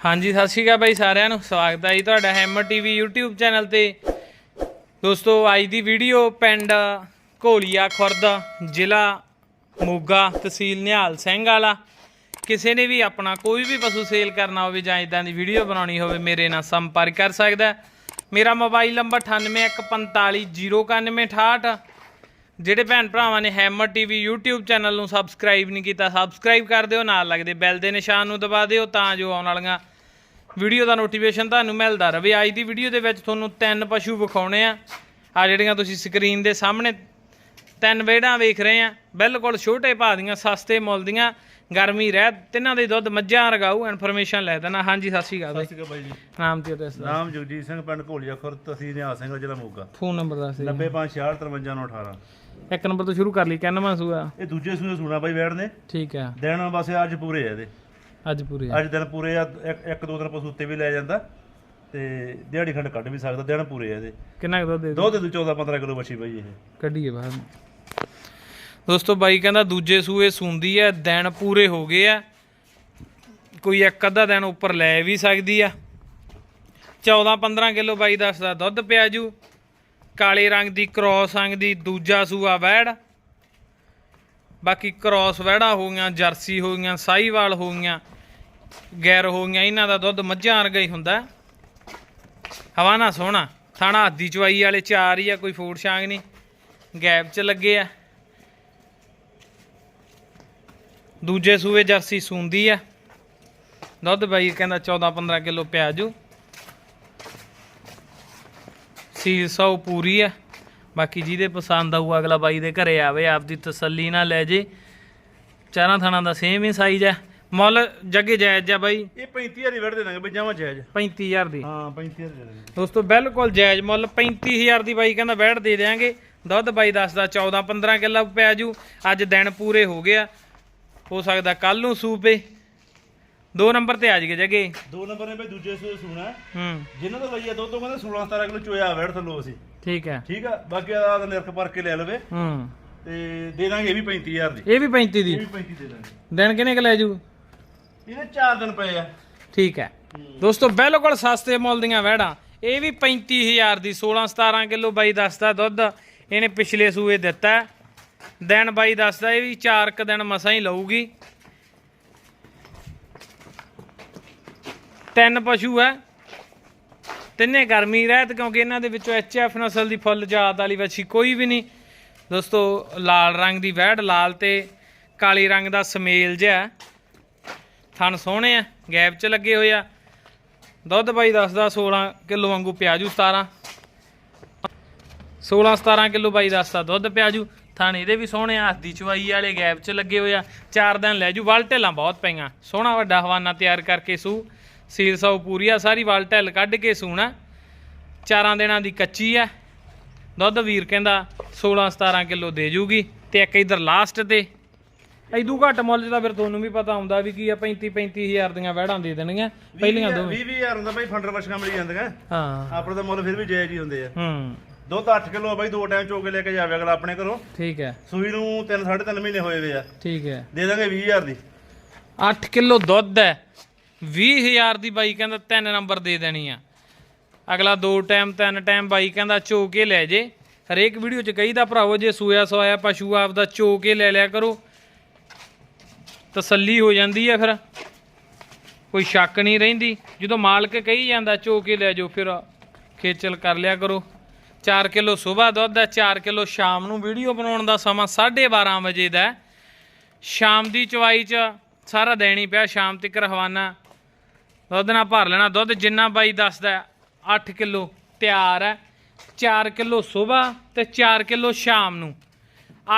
ਹਾਂਜੀ, ਸਤਿ ਸ਼੍ਰੀ ਅਕਾਲ ਬਾਈ ਸਾਰਿਆਂ ਨੂੰ। ਸਵਾਗਤ ਹੈ ਜੀ ਤੁਹਾਡਾ ਹੈਮਰ ਟੀਵੀ YouTube ਚੈਨਲ ਤੇ। ਦੋਸਤੋ, ਅੱਜ ਦੀ ਵੀਡੀਓ ਪਿੰਡ ਘੋਲੀਆ ਖੁਰਦ, ਜ਼ਿਲ੍ਹਾ ਮੋਗਾ ਤਹਿਸੀਲ ਨਿਹਾਲ ਸਿੰਘ ਵਾਲਾ। ਕਿਸੇ ਨੇ ਵੀ ਆਪਣਾ ਕੋਈ ਵੀ ਪਸ਼ੂ ਸੇਲ ਕਰਨਾ ਹੋਵੇ ਜਾਂ ਇਦਾਂ ਦੀ ਵੀਡੀਓ ਬਣਾਉਣੀ ਹੋਵੇ, ਮੇਰੇ ਨਾਲ ਸੰਪਰਕ ਕਰ ਸਕਦਾ ਮੇਰਾ ਮੋਬਾਈਲ ਨੰਬਰ 9815409168 ਜਿਹੜੇ ਭੈਣ ਭਰਾਵਾਂ ਨੇ ਹੈਮਰ ਟੀਵੀ YouTube ਚੈਨਲ ਨੂੰ ਸਬਸਕ੍ਰਾਈਬ ਨਹੀਂ ਕੀਤਾ ਸਬਸਕ੍ਰਾਈਬ ਕਰ ਦਿਓ ਨਾਲ ਲੱਗਦੇ ਬੈਲ ਦੇ ਨਿਸ਼ਾਨ ਨੂੰ ਦਬਾ ਦਿਓ ਤਾਂ ਜੋ ਆਉਣ ਵਾਲੀਆਂ ਵੀਡੀਓ ਦਾ ਨੋਟੀਫਿਕੇਸ਼ਨ ਤੁਹਾਨੂੰ ਮਿਲਦਾ ਰਹੇ। ਅੱਜ ਦੀ ਵੀਡੀਓ ਦੇ ਵਿੱਚ ਤੁਹਾਨੂੰ ਤਿੰਨ ਪਸ਼ੂ ਵਿਖਾਉਣੇ ਆ। ਆ ਜਿਹੜੀਆਂ ਤੁਸੀਂ ਸਕਰੀਨ ਦੇ ਸਾਹਮਣੇ ਤਿੰਨ ਵੇੜਾਂ ਵੇਖ ਰਹੇ ਆ। ਬਿਲਕੁਲ ਛੋਟੇ ਭਾਅ ਦੀਆਂ ਸਸਤੇ ਮੁੱਲ ਦੀਆਂ ਗਰਮੀ ਰਹਿ ਤਿੰਨਾਂ ਦੇ ਦੁੱਧ ਮੱਝਾਂ ਰਗਾਊ ਇਨਫੋਰਮੇਸ਼ਨ ਲੈ ਦੇਣਾ। ਹਾਂਜੀ ਸਤਿ ਸ਼੍ਰੀ ਅਕਾਲ ਸਤਿ ਸ਼੍ਰੀ ਅਕਾਲ ਬਾਈ ਜੀ। ਨਾਮ ਤੇ ਐਡਰੈਸ ਦਾ ਨਾਮ ਜਗਜੀਤ ਸਿੰਘ ਪਿੰਡ ਘੋਲੀਆ ਖੁਰਦ ਤਹਿਸੀਲ ਨਿਹਾਲ ਸਿੰਘ ਜ਼ਿਲ੍ਹਾ ਮੋਗਾ। ਫੋਨ ਨੰਬਰ ਦੱਸ ਦਿਓ 9546535918 ਇੱਕ ਨੰਬਰ ਤੋਂ ਸ਼ੁਰੂ ਕਰ ਲਈ ਕਿੰਨਵਾਂ ਸੂਆ ਇਹ ਦੂਜੇ ਸੂਏ ਸੁਣਾ ਬਾਈ ਬੈਠ ਨੇ। ਠੀਕ ਹੈ ਦਿਨ ਬਸ ਅੱਜ ਪੂਰੇ ਆ ਇਹਦੇ। ਅੱਜ ਪੂਰੇ ਅੱਜ ਦਿਨ ਪੂਰੇ ਆ ਇੱਕ- ਇੱਕ ਦੋ ਦਿਨ ਪਸ਼ੂ ਉੱਤੇ ਵੀ ਲੈ ਜਾਂਦਾ। ਤੇ ਦਿਹਾੜੀ ਖੰਡ ਕੱਢ ਵੀ ਸਕਦਾ ਦਿਨ ਪੂਰੇ ਆ ਇਹਦੇ। ਕਿੰਨਾ ਕੁ ਦੁੱਧ ਦੇ ਦੁੱਧ ਦੇ 14 15 ਕਿਲੋ ਬੱਛੀ ਬਾਈ ਇਹ। ਕੱਢੀਏ ਬਾਹਰ ਦੋਸਤੋ ਬਾਈ ਕਹਿੰਦਾ ਦੂਜੇ ਸੂਏ ਸੁੰਦੀ ਐ ਦਿਨ ਪੂਰੇ ਹੋ ਗਏ ਆ। ਕੋਈ ਇੱਕ ਅੱਧਾ ਦਿਨ ਉੱਪਰ ਲੈ ਵੀ ਸਕਦੀ ਆ। 14 15 ਕਿਲੋ ਬਾਈ ਦੱਸਦਾ ਦੁੱਧ ਪਿਆ ਜੂ ਕਾਲੇ ਰੰਗ ਦੀ ਕ੍ਰੋਸ ਰੰਗ ਦੀ ਦੂਜਾ ਸੂਆ ਵੈੜ। ਬਾਕੀ ਕ੍ਰੋਸ ਵੈੜਾ ਹੋ ਗਈਆਂ, ਜਰਸੀ ਹੋ ਗਈਆਂ ਸਾਈਵਾਲ ਹੋ ਗਈਆਂ, ਗੈਰ ਹੋ ਗਈਆਂ, ਇਹਨਾਂ ਦਾ ਦੁੱਧ ਮੱਝਾਂ ਵਰਗਾ ਹੀ ਹੁੰਦਾ। ਹਵਾ ਨਾ ਸੋਹਣਾ, ਥਾਣਾ ਹੱਦੀ ਚਵਾਈ ਵਾਲੇ ਚਾਰ ਹੀ ਆ, ਕੋਈ ਫੂਡ ਛਾਂਗ ਨਹੀਂ, ਗੈਪ ਚ ਲੱਗੇ ਆ। ਦੂਜੇ ਸੂਏ ਜਰਸੀ ਸੂੰਦੀ ਆ। ਦੁੱਧ ਬਾਈ ਕਹਿੰਦਾ 14 15 ਕਿਲੋ ਪਿਆਜੂ। ਜੂ ਸੀਲ ਸੌ ਪੂਰੀ ਆ। ਬਾਕੀ ਜਿਹਦੇ ਪਸੰਦ ਆਊ ਅਗਲਾ ਬਾਈ ਦੇ ਘਰੇ ਆਵੇ ਆਪਦੀ ਤਸੱਲੀ ਨਾਲ ਲੈ ਜੇ। ਚਾਰਾਂ ਥਾਣਾ ਦਾ ਸੇਮ ਹੀ ਸਾਈਜ਼ ਆ। ਮੁੱਲ ਜੱਗੇ ਜਾਇਜ਼ ਆ ਬਾਈ। ਇਹ 35000 ਦੀ ਵੜ ਦੇ ਦਾਂਗੇ ਬਈ ਜਾਵਾਂ ਜਾਇਜ਼ 35000 ਦੀ। ਹਾਂ 35000 ਦੇ ਦਾਂਗੇ ਦੋਸਤੋ ਬਿਲਕੁਲ ਜਾਇਜ਼ ਮੁੱਲ 35000 ਦੀ ਬਾਈ ਕਹਿੰਦਾ ਬੈਠ ਦੇ ਦੇਾਂਗੇ ਦੁੱਧ ਬਾਈ ਦੱਸਦਾ 14 15 ਕਿਲੋ ਪਿਆ ਜੂ। ਅੱਜ ਦਿਨ ਪੂਰੇ ਹੋ ਗਿਆ ਹੋ ਸਕਦਾ ਕੱਲ ਨੂੰ ਸੂਪੇ। ਦੋ ਨੰਬਰ ਤੇ ਆ ਜਗੇ ਜਗੇ। ਦੋ ਨੰਬਰ ਨੇ ਬਈ ਦੂਜੇ ਸੂਏ ਸੁਣਾ ਹੂੰ। ਜਿਨ੍ਹਾਂ ਦਾ ਲਈਆ ਦੁੱਧ ਉਹ ਕਹਿੰਦੇ 16 17 ਕਿਲੋ ਚੋਇਆ ਵੜ ਥੱਲੋਂ ਅਸੀਂ। ਠੀਕ ਹੈ। ਠੀਕ ਆ? ਬਾਕੀ ਆ ਨਿਰਖ ਭਰ ਕੇ ਲੈ ਲਵੇ। ਹੂੰ। ਤੇ ਦੇ ਦਾਂਗੇ ਇਹ ਵੀ 35000 ਦੀ। ਇਹ ਵੀ 35 ਦੀ। ਇਹ ਵੀ 35 ਦੇ ਦਾਂਗੇ। ਦਿਨ ਕਿੰਨੇ ਕ ਲੈ ਜੂ? ਇਹਦੇ 4 ਦਿਨ ਪਏ ਆ। ਠੀਕ ਹੈ। ਦੋਸਤੋ ਬਿਲਕੁਲ ਸਸਤੇ ਮੁੱਲ ਦੀਆਂ ਵਹਿੜਾਂ। ਇਹ ਵੀ 35000 ਦੀ 16 17 ਕਿਲੋ ਬਾਈ ਦੱਸਦਾ ਦੁੱਧ। ਇਹਨੇ ਪਿਛਲੇ ਸੂਏ ਦਿੱਤਾ। ਦਿਨ ਬਾਈ ਦੱਸਦਾ ਇਹ ਵੀ 4 ਕ ਦਿਨ ਮਸਾਂ ਹੀ ਲਊਗੀ। ਤਿੰਨ ਪਸ਼ੂ ਹੈ ਤਿੰਨੇ ਗਰਮੀ ਰਹਿਤ ਕਿਉਂਕਿ ਇਹਨਾਂ ਦੇ ਵਿੱਚੋਂ ਐਚਐਫ ਨਸਲ ਦੀ ਫੁੱਲ ਜਾਤ ਵਾਲੀ ਵੱਛੀ ਕੋਈ ਵੀ ਨਹੀਂ। ਦੋਸਤੋ, ਲਾਲ ਰੰਗ ਦੀ ਵਹਿੜ ਲਾਲ ਤੇ ਕਾਲੇ ਰੰਗ ਦਾ ਸਮੇਲ ਜਿਹਾ। ਹੈ। ਥਣ ਸੋਹਣੇ ਆ, ਗੈਪ 'ਚ ਲੱਗੇ ਹੋਏ ਆ। ਦੁੱਧ ਬਾਈ ਦੱਸਦਾ 16 ਕਿਲੋ ਵਾਂਗੂ ਪਿਆਜੂ 17 16 17 ਕਿਲੋ ਬਾਈ ਦੱਸਦਾ ਦੁੱਧ ਪਿਆਜੂ। ਥਣ ਇਹਦੇ ਵੀ ਸੋਹਣੇ ਆ, ਹੱਥ ਦੀ ਚਵਾਈ ਵਾਲੇ ਗੈਪ 'ਚ ਲੱਗੇ ਹੋਏ ਆ। ਚਾਰ ਦਿਨ ਲੈ ਜੂ, ਵਲ ਢੇਲਾਂ ਬਹੁਤ ਪਈਆਂ। ਸੋਹਣਾ ਵੱਡਾ ਹਵਾਨਾ ਤਿਆਰ ਕਰਕੇ ਸੂ। ਸੀਲ ਸੌ ਪੂਰੀ ਆ ਸਾਰੀ ਵਲ ਢਿੱਲ ਕੱਢ ਕੇ ਸੂਣਾ। ਚਾਰਾਂ ਦਿਨਾਂ ਦੀ ਕੱਚੀ ਆ। ਦੁੱਧ ਵੀਰ ਕਹਿੰਦਾ 16 17 ਕਿਲੋ ਦੇ ਜੂਗੀ ਤੇ ਇੱਕ ਇਧਰ ਲਾਸਟ ਤੇ। ਐਦੂ ਘੱਟ ਮੁੱਲ ਤਾਂ ਫਿਰ ਤੁਹਾਨੂੰ ਵੀ ਪਤਾ ਹੁੰਦਾ ਵੀ ਕੀ ਆ 35 35000 ਦੀਆਂ ਵਹਿੜਾਂ ਦੇ ਦੇਣਗੀਆਂ ਪਹਿਲੀਆਂ ਦੋ 20 20000 ਹੁੰਦਾ ਬਾਈ ਫੰਡਰ ਵਸ਼ਕਾਂ ਮਿਲ ਜਾਂਦੀਆਂ। ਹਾਂ। ਆਪਣੇ ਤਾਂ ਮੁੱਲ ਫਿਰ ਵੀ ਜਾਇਜ਼ ਹੀ ਹੁੰਦੇ ਆ। ਹੂੰ। ਦੁੱਧ 8 ਕਿਲੋ ਬਾਈ ਦੋ ਟਾਈਮ ਚੋ ਕੇ ਲੈ ਕੇ ਜਾਵੇ ਅਗਲਾ ਆਪਣੇ ਘਰੋਂ। ਠੀਕ ਹੈ। ਸੂਈ ਨੂੰ 3 3.5 ਮਹੀਨੇ ਹੋਏ ਵੇ ਆ। ਠੀਕ ਹੈ। ਦੇ ਦਾਂਗੇ 20000 ਦੀ। 8 ਕਿਲੋ ਦੁੱਧ ਹੈ। 20000 ਦੀ ਬਾਈ ਕਹਿੰਦਾ ਤਿੰਨ ਨੰਬਰ ਦੇ ਦੇਣੀ ਆ। ਅਗਲਾ ਦੋ ਟਾਈਮ, ਤਿੰਨ ਟਾਈਮ ਬਾਈ ਕਹਿੰਦਾ ਚੋ ਕੇ ਲੈ ਜੇ। ਹਰੇਕ ਵੀਡੀਓ 'ਚ ਕਹੀਦਾ ਭਰਾਵੋ, ਜੇ ਸੂਇਆ ਸੋਇਆ ਪਸ਼ੂ ਆਪਦਾ ਚੋ ਕੇ ਲੈ ਲਿਆ ਕਰੋ। ਤਸੱਲੀ ਹੋ ਜਾਂਦੀ ਹੈ ਫਿਰ। ਕੋਈ ਸ਼ੱਕ ਨਹੀਂ ਰਹਿੰਦੀ। ਜਦੋਂ ਮਾਲਕ ਕਹੀ ਜਾਂਦਾ ਚੋ ਕੇ ਲੈ ਜਾਓ, ਫਿਰ ਖੇਚਲ ਕਰ ਲਿਆ ਕਰੋ। 4 ਕਿਲੋ ਸਵੇਰ ਦੁੱਧ ਹੈ 4 ਕਿਲੋ ਸ਼ਾਮ ਨੂੰ ਵੀਡੀਓ ਬਣਾਉਣ ਦਾ ਸਮਾਂ 12:30 ਵਜੇ ਦਾ ਸ਼ਾਮ ਦੀ ਚਵਾਈ 'ਚ ਸਾਰਾ ਦੇਣੀ ਪਿਆ, ਸ਼ਾਮ ਤੱਕ ਰਵਾਨਾ। ਦੁੱਧ ਨਾਲ ਭਰ ਲੈਣਾ। ਦੁੱਧ ਜਿੰਨਾ ਬਾਈ ਦੱਸਦਾ 8 ਕਿਲੋ ਤਿਆਰ ਹੈ 4 ਕਿਲੋ ਸਵੇਰ ਤੇ 4 ਕਿਲੋ ਸ਼ਾਮ ਨੂੰ।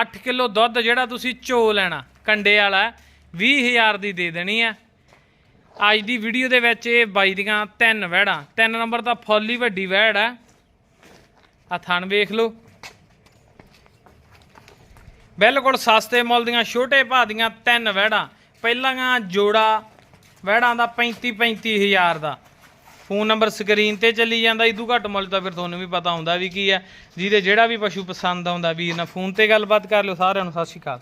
8 ਕਿਲੋ ਦੁੱਧ ਜਿਹੜਾ ਤੁਸੀਂ ਚੋ ਲੈਣਾ ਕੰਡੇ ਵਾਲਾ ਹੈ, 20000 ਦੀ ਦੇ ਦੇਣੀ ਹੈ। ਅੱਜ ਦੀ ਵੀਡੀਓ ਦੇ ਵਿੱਚ ਇਹ ਬਾਈ ਦੀਆਂ ਤਿੰਨ ਵਹਿੜਾਂ। ਤਿੰਨ ਨੰਬਰ ਤਾਂ ਫੁੱਲ ਵੱਡੀ ਵਹਿੜ ਹੈ। ਆ ਥਣ ਵੇਖ ਲਓ। ਬਿਲਕੁਲ ਸਸਤੇ ਮੁੱਲ ਦੀਆਂ ਛੋਟੇ ਭਾਅ ਦੀਆਂ ਤਿੰਨ ਵਹਿੜਾਂ। ਪਹਿਲਾਂ ਜੋੜਾ ਵਹਿੜਾਂ ਦਾ 35 35000 ਦਾ। ਫੋਨ ਨੰਬਰ ਸਕਰੀਨ ਤੇ ਚੱਲੀ ਜਾਂਦਾ ਇਦੂ ਘੱਟ ਮੁੱਲ ਤਾਂ ਫਿਰ ਤੁਹਾਨੂੰ ਵੀ ਪਤਾ ਹੁੰਦਾ ਵੀ ਕੀ ਹੈ। ਜਿਹਦੇ ਜਿਹੜਾ ਵੀ ਪਸ਼ੂ ਪਸੰਦ ਆਉਂਦਾ ਵੀਰ ਨਾਲ ਫੋਨ ਤੇ ਗੱਲਬਾਤ ਕਰ ਲਿਓ, ਸਾਰਿਆਂ ਨੂੰ ਸਤਿ ਸ਼੍ਰੀ ਅਕਾਲ।